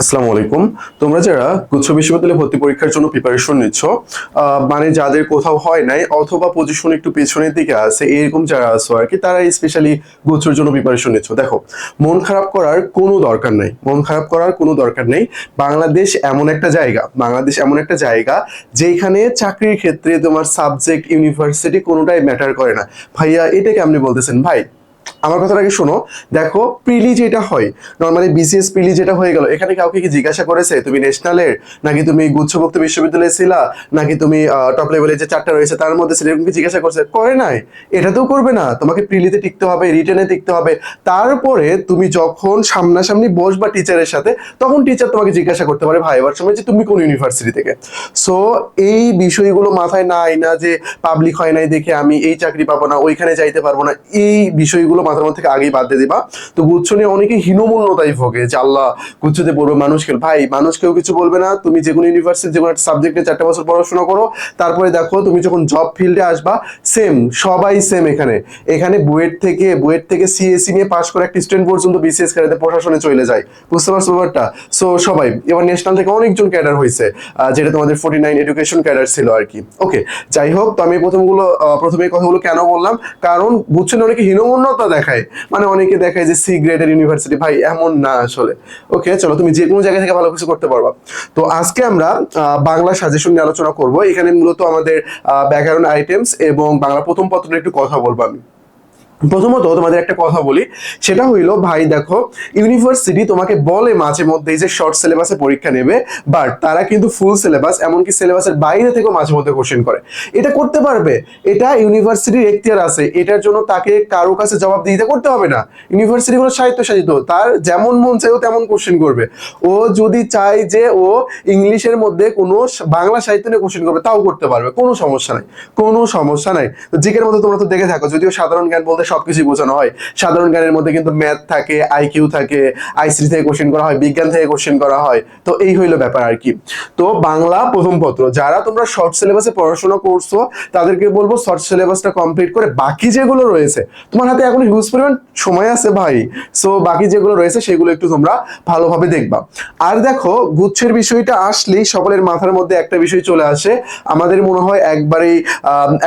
আসসালামু আলাইকুম। তোমরা যারা গুচ্ছ বিশ্ববিদ্যালয়ে ভর্তি পরীক্ষার জন্য প্রিপারেশন নিচ্ছ মানে যাদের কোথাও হয় নাই অথবা পজিশন একটু পেছনের দিকে আছে, এরকম যারা আছো আর কি তারা স্পেশালি গুচ্ছর জন্য প্রিপারেশন নিচ্ছ। দেখো, মন খারাপ করার কোনো দরকার নেই। মন খারাপ করার কোনো দরকার নেই। বাংলাদেশ এমন একটা জায়গা, বাংলাদেশ এমন একটা জায়গা যেখানে চাকরির ক্ষেত্রে তোমার সাবজেক্ট ইউনিভার্সিটি কোনোটাই ম্যাটার করে না। ভাইয়া, এটা কেমনি বলতেছেন? ভাই আমার কথাটাকে শোনো, দেখো প্রিলি যেটা হয় নর্মালি বিসিএস প্রিলি যেটা হয়ে গেল, এখানে কাউকে কি জিজ্ঞাসা করেছে, তুমি ন্যাশনালের নাকি তুমি গুচ্ছভুক্ত বিশ্ববিদ্যালয়ে ছিলা, নাকি তুমি টপ লেভেলে যে চারটা রয়েছে তার মধ্যে ছিল এরকম কি জিজ্ঞাসা করছে? করে নাই, এটা তো করবে না, তোমাকে প্রিলিতে টিকতে হবে রিটেনে টিকতে হবে, তারপরে তুমি যখন সামনাসামনি বসবা টিচারের সাথে, তখন টিচার তোমাকে জিজ্ঞাসা করতে পারে, ভাই, এবার সময় যে তুমি কোন ইউনিভার্সিটি থেকে? সো এই বিষয়গুলো মাথায় না আই না যে পাবলিক হয় নাই দেখে আমি এই চাকরি পাবো না, ওইখানে যাইতে পারব না, এই বিষয়গুলো মাথার মধ্যে আগেই বাদ দিয়ে দিবা। তো গুচ্ছ নিয়ে অনেকে হীনমূল্যতাই ভোগে যে আল্লাহ গুচ্ছতে পড়বে মানুষ কেউ ভাই, মানুষ কেউ কিছু বলবে না। তুমি যে কোনো ইউনিভার্সিটি যে কোনো একটা সাবজেক্টে চারটা বছর পড়াশোনা করো, তারপরে দেখো তুমি যখন জব ফিল্ডে আসবা সেম সবাই সেম এখানে। এখানে বুয়েট থেকে বুয়েট থেকে সিএসসি নিয়ে পাশ করে একটা স্টুডেন্ট পর্যন্ত বিসিএস ক্যাডারে প্রশাসনে চলে যায়। বুঝতে পারছ ব্যাপারটা? সো সবাই, এবার ন্যাশনাল থেকে অনেকজন ক্যাডার হয়েছে যেটা তোমাদের ফোর্টি নাইন এডুকেশন ক্যাডার ছিল আর কি। ওকে যাই হোক, তো আমি প্রথমগুলো প্রথমে কথাগুলো কেন বললাম? কারণ বুঝছেন অনেকে হীনমন্যতা দেখায়। মানে অনেকে দেখায় যে সি গ্রেডের ইউনিভার্সিটি ভাই, এমন না আসলে। ওকে চলো, তুমি যে কোনো জায়গা থেকে ভালো কিছু করতে পারবা। তো আজকে আমরা বাংলা সাজেশন নিয়ে আলোচনা করব। এখানে মূলত আমাদের ব্যাকরণ আইটেমস এবং বাংলা প্রথম পত্র একটু কথা বলব আমি। প্রথমত তোমাদের একটা কথা বলি, সেটা হইল, ভাই দেখো ইউনিভার্সিটি তোমাকে বলে মাঝে মধ্যে যে শর্ট সিলেবাসে পরীক্ষা নেবে বাট তারা কিন্তু ফুল সিলেবাস এমনকি সিলেবাসের বাইরে থেকেও মাঝে মধ্যে কোশ্চেন করে। এটা করতে পারবে, এটা ইউনিভার্সিটির এখতিয়ার আছে, এটার জন্য তাকে কারও কাছে জবাব দিতে করতে হবে না। ইউনিভার্সিটি কোনো সাহিত্য সাহিত্য তার যেমন মন চাই ও তেমন কোশ্চেন করবে। ও যদি চায় যে ও ইংলিশের মধ্যে কোনো বাংলা সাহিত্য নিয়ে কোশ্চেন করবে, তাও করতে পারবে, কোনো সমস্যা নাই, কোনো সমস্যা নাই। জিকের মধ্যে তোমরা তো দেখে থাকো, যদিও সাধারণ জ্ঞান বলতে সবকিছুই বোঝানো হয়। সাধারণ জ্ঞানের মধ্যে কিন্তু ম্যাথ থাকে আইকিউ থাকে আইসি থেকে কোশ্চেন করা হয়, বিজ্ঞান থেকে কোশ্চেন করা হয়। তো এই হইল ব্যাপার আর কি। তো বাংলা প্রথম পত্র, যারা তোমরা শর্ট সিলেবাসে পড়াশোনা করছ, তাদেরকে বলব শর্ট সিলেবাসটা কমপ্লিট করে বাকি যেগুলো রয়েছে, তোমার হাতে এখন হিউজ পরিমাণ সময় আছে ভাই। সো বাকি যেগুলো রয়েছে, সেগুলো একটু তোমরা ভালোভাবে দেখবা। আর দেখো, গুচ্ছের বিষয়টা আসলেই সকলের মাথার মধ্যে একটা বিষয় চলে আসে। আমাদের মনে হয় একবারেই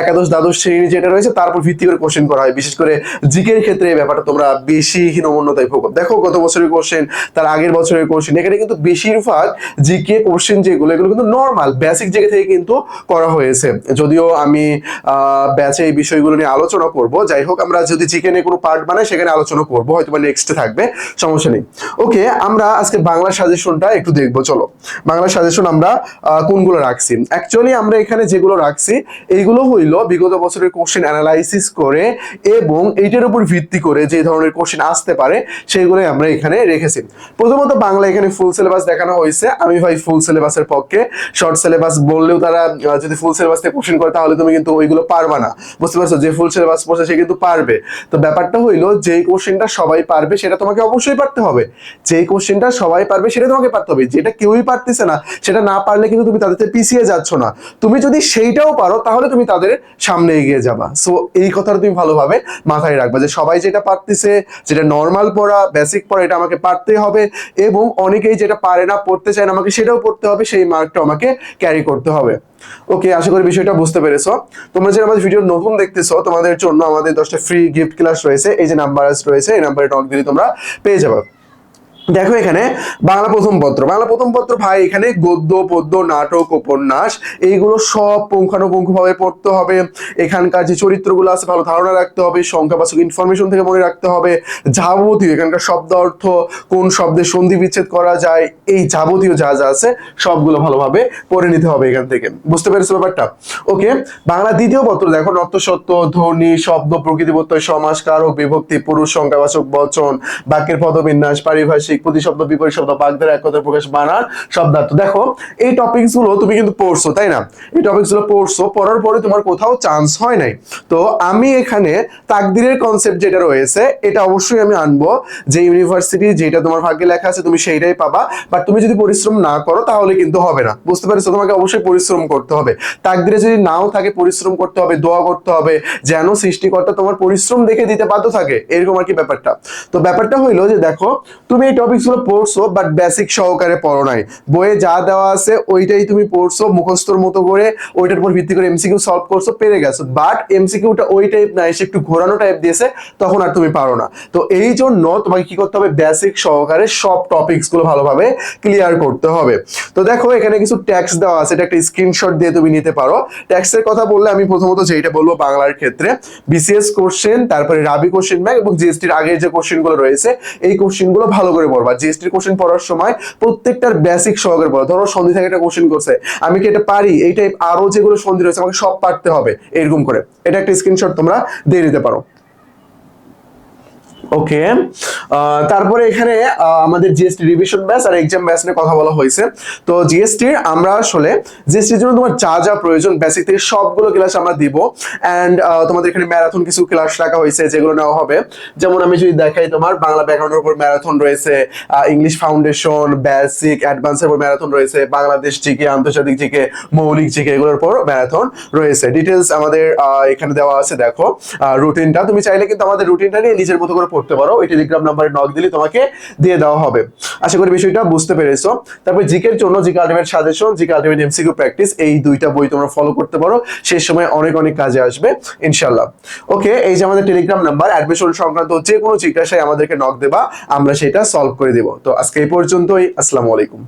একাদশ দ্বাদশ শ্রেণি যেটা রয়েছে তারপর ভিত্তি করে কোশ্চেন করা হয়, বিশেষ করে জিকের ক্ষেত্রে এই ব্যাপারটা তোমরা বেশি হীনমন্যতায় ভোগ দেখো, গত বছরের কোশ্চেন তার আগের বছরের কোশ্চেন এখানে কিন্তু বেশিরভাগ জিকে কোশ্চেন যেগুলো, এগুলো কিন্তু নর্মাল বেসিক জিকে থেকে কিন্তু করা হয়েছে। যদিও আমি ব্যাচে এই বিষয়গুলো নিয়ে আলোচনা করব। যাই হোক, আমরা যদি জিকে নিয়ে কোনো পার্ট বানাই, সেখানে আলোচনা করব হয়তো বা নেক্সটে থাকবে, সমস্যা নেই। ওকে আমরা আজকে বাংলা সাজেশনটা একটু দেখব, চলো। বাংলা সাজেশন আমরা কোনগুলো রাখছি? অ্যাকচুয়ালি আমরা এখানে যেগুলো রাখছি, এইগুলো হইল বিগত বছরের কোশ্চেন অ্যানালাইসিস করে এবং এইটার উপর ভিত্তি করে যে ধরনের কোশ্চেন আসতে পারে সেইগুলোই আমরা এখানে রেখেছি। প্রথমত বাংলা এখানে ফুল সিলেবাস দেখানো হয়েছে। আমি ভাই ফুল সিলেবাসের পক্ষে। শর্ট সিলেবাস বললেও তারা যদি ফুল সিলেবাস থেকে কোশ্চেন করে, তাহলে তুমি কিন্তু ওইগুলো পারবা না। বুঝতে পারছ? যে ফুল সিলেবাস পড়ছে, সে কিন্তু পারবে। তো ব্যাপারটা হইল, যেই কোশ্চেনটা সবাই পারবে, সেটা তোমাকে অবশ্যই পারতে হবে। যেই কোশ্চেনটা সবাই পারবে, সেটা তোমাকে পারতে হবে। যেটা কেউই পারতেছে না, সেটা না পারলে কিন্তু তুমি তাদের পিছিয়ে যাচ্ছ না। তুমি যদি সেইটাও পারো, তাহলে তুমি তাদের সামনে এগিয়ে যাবা। সো এই কথাটা তুমি ভালোভাবে মাথায় রাখবা যে সবাই যেটা পারতেছে, যেটা নর্মাল পড়া বেসিক পড়া, এটা আমাকে পারতে হবে এবং অনেকেই যেটা পারে না, পড়তে চায় না, আমাকে সেটাও পড়তে হবে, সেই মার্কটা আমাকে ক্যারি করতে হবে। ওকে আশা করি বিষয়টা বুঝতে পেরেছ। তোমরা যে আমাদের ভিডিও নতুন দেখতেছো, তোমাদের জন্য আমাদের দশটা ফ্রি গিফট ক্লাস রয়েছে, এই যে নাম্বার রয়েছে, এই নাম্বারে টক দিলে তোমরা পেয়ে যাবে। দেখো এখানে, বাংলা প্রথম পত্র। বাংলা প্রথম পত্র ভাই, এখানে গদ্য, পদ্য, নাটক, উপন্যাস, এইগুলো সব পুঙ্খানুপুঙ্খভাবে পড়তে হবে। এখানকার যে চরিত্রগুলো আছে, ভালো ধারণা রাখতে হবে, সংখ্যাবাচক ইনফরমেশন থেকে মনে রাখতে হবে। যাবতীয় এখানকার শব্দ অর্থ, কোন শব্দে সন্ধি বিচ্ছেদ করা যায়, এই যাবতীয় যা যা আছে, সবগুলো ভালোভাবে পড়ে নিতে হবে এখান থেকে। বুঝতে পেরেছ ব্যাপারটা? ওকে, বাংলা দ্বিতীয় পত্র দেখো নত্যসত্য ধ্বনি, শব্দ প্রকৃতি প্রত্যয় কারক বিভক্তি, পুরুষ, সংখ্যাবাচক, বচন, বাক্যের পদবিন্যাস, পারিভাষিক প্রতিশব্দ বিপরীত শব্দ বাগধারা, এক কথা প্রকাশ বানার শব্দার্থ। দেখো, এই টপিকসগুলো তুমি কিন্তু পড়ছো, তাই না? এই টপিকসগুলো পড়ছো, পড়ার পরে তোমার কোথাও চান্স হয় নাই। তো আমি এখানে তাকদিরের কনসেপ্ট যেটা রয়েছে, এটা অবশ্যই আমি আনব। যে ইউনিভার্সিটি যেটা তোমার ভাগ্যে লেখা আছে, তুমি সেইটাই পাবা। বাট তুমি যদি পরিশ্রম না করো, তাহলে কিন্তু হবে না। বুঝতে পারছ? তোমাকে অবশ্যই পরিশ্রম করতে হবে। তাকদিরে যদি নাও থাকে, পরিশ্রম করতে হবে, দোয়া করতে হবে, যেন সৃষ্টিকর্তা তোমার পরিশ্রম দেখে দিতে বাধ্য থাকে। এরকম আর কি ব্যাপারটা। তো ব্যাপারটা হইল যে, দেখো, তুমি এই টপিকসগুলো পড়ছো বাট বেসিক সহকারে পড়ো নাই। বইয়ে যা দেওয়া আছে, ওইটাই তুমি পড়ছো, মুখস্থর মতো করে, ওইটার উপর ভিত্তি করে এমসিকিউ সলভ করছ, পেরে গেছো। বাট এমসিকিউটা ওই টাইপ না, এসে একটু ঘোরানো টাইপ দিয়েছে, তখন আর তুমি পারো না। তো এই জন্য তোমাকে কি করতে হবে? বেসিক সহকারে সব টপিকসগুলো ভালোভাবে ক্লিয়ার করতে হবে। তো দেখো, এখানে কিছু ট্যাক্স দেওয়া আছে, এটা একটা স্ক্রিনশট দিয়ে তুমি নিতে পারো। ট্যাক্সের কথা বললে আমি প্রথমত যেটা বলব বাংলার ক্ষেত্রে বিসিএস কোশ্চেন তারপরে রাবি কোশ্চেন ব্যাংক এবং জিএসটির আগের যে কোশ্চেনগুলো রয়েছে, এই কোশ্চেনগুলো ভালো করে পড়বা জিএসটির কোশ্চেন পড়ার সময় প্রত্যেকটার বেসিক সহকারে পড়া। ধরো সন্ধি থেকে একটা কোশ্চেন করছে। আমি কি এটা পারি? এই টাইপ আরও যেগুলো সন্ধি রয়েছে, আমাকে সব পারতে হবে, এরকম করে। এটা একটা স্ক্রিনশট তোমরা দিয়ে নিতে পারো। ওকে তারপরে এখানে আমাদের জিএসটি রিভিশন ব্যাচ আর এক্সাম ব্যাচ নিয়ে কথা বলা হয়েছে। তো জিএসটির আমরা আসলে জিএসটির জন্য তোমার যা যা প্রয়োজন বেসিক থেকে সবগুলো ক্লাস আমরা দিব। অ্যান্ড তোমাদের এখানে ম্যারাথন কিছু ক্লাস রাখা হয়েছে, যেগুলো নেওয়া হবে। যেমন আমি যদি দেখাই তোমার, বাংলা ব্যাকরণের উপর ম্যারাথন রয়েছে ইংলিশ ফাউন্ডেশন বেসিক অ্যাডভান্সের উপর ম্যারাথন রয়েছে, বাংলাদেশ জিকে আন্তর্জাতিক জিকে মৌলিক জিকে এগুলোর উপর ম্যারাথন রয়েছে। ডিটেলস আমাদের এখানে দেওয়া আছে, দেখো। রুটিনটা তুমি চাইলে কিন্তু আমাদের রুটিনটা নিয়ে নিজের মতো করে পড়তে পারো। ওই টেলিগ্রাম নাম্বারে নক দিলে তোমাকে দিয়ে দেওয়া হবে। আশা করি বিষয়টা বুঝতে পেরেছ। তারপর জিকের জন্য GK ultimate suggestion GK ultimate MCQ practice এই দুইটা বই তোমরা ফলো করতে পারো। সেই সময় অনেক অনেক কাজে আসবে ইনশাল্লাহ ওকে এই যে আমাদের টেলিগ্রাম নাম্বার অ্যাডমিশন সংক্রান্ত যে কোনো জিজ্ঞাসায় আমাদেরকে নক দেবা, আমরা সেটা সলভ করে দেব। তো আজকে এই পর্যন্তই, আসসালামু আলাইকুম।